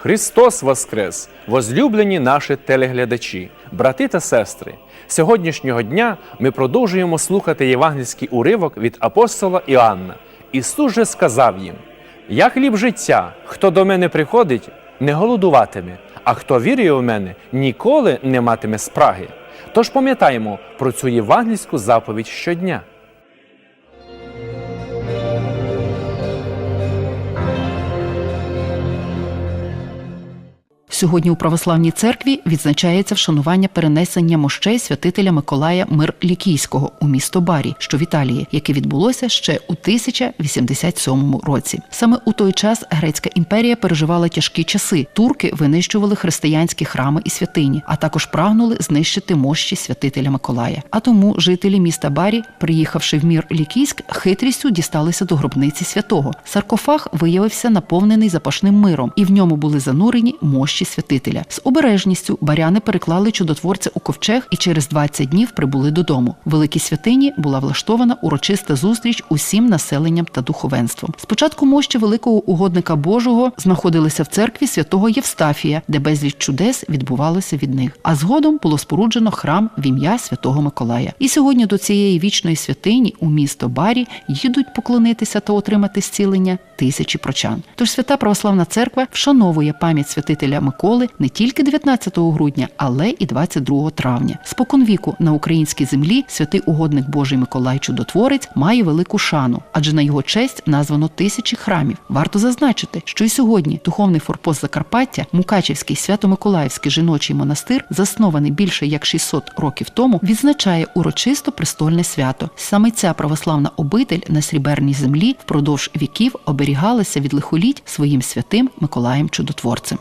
Христос Воскрес! Возлюблені наші телеглядачі, брати та сестри. Сьогоднішнього дня ми продовжуємо слухати євангельський уривок від апостола Іоанна. Ісус же сказав їм: Я хліб життя, хто до мене приходить, не голодуватиме, а хто вірує в мене, ніколи не матиме спраги. Тож пам'ятаємо про цю євангельську заповідь щодня. Сьогодні у православній церкві відзначається вшанування перенесення мощей святителя Миколая Мир Лікійського у місто Барі, що в Італії, яке відбулося ще у 1087 році. Саме у той час грецька імперія переживала тяжкі часи. Турки винищували християнські храми і святині, а також прагнули знищити мощі святителя Миколая. А тому жителі міста Барі, приїхавши в мір Лікійськ, хитрістю дісталися до гробниці святого. Саркофаг виявився наповнений запашним миром, і в ньому були занурені мощі святителя. З обережністю баряни переклали чудотворця у ковчег і через 20 днів прибули додому. В великій святині була влаштована урочиста зустріч усім населенням та духовенством. Спочатку мощі великого угодника Божого знаходилися в церкві святого Євстафія, де безліч чудес відбувалося від них. А згодом було споруджено храм в ім'я святого Миколая. І сьогодні до цієї вічної святині у місто Барі їдуть поклонитися та отримати зцілення тисячі прочан. Тож свята православна церква вшановує пам'ять святителя Миколи не тільки 19 грудня, але і 22 травня. Споконвіку на українській землі святий угодник Божий Миколай Чудотворець має велику шану, адже на його честь названо тисячі храмів. Варто зазначити, що і сьогодні духовний форпост Закарпаття, Мукачівський Свято-Миколаївський жіночий монастир, заснований більше як 600 років тому, відзначає урочисто престольне свято. Саме ця православна обитель на сріберній землі впродовж віків оберігалася від лихоліть своїм святим Миколаєм Чудотворцем.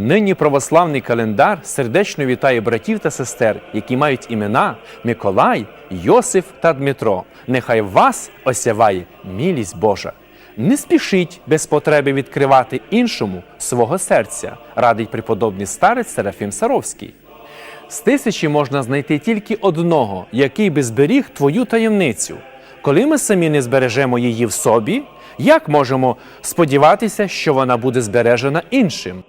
Нині православний календар сердечно вітає братів та сестер, які мають імена Миколай, Йосиф та Дмитро. Нехай вас осяває мілість Божа. Не спішіть без потреби відкривати іншому свого серця, радить преподобний старець Серафім Саровський. З тисячі можна знайти тільки одного, який би зберіг твою таємницю. Коли ми самі не збережемо її в собі, як можемо сподіватися, що вона буде збережена іншим?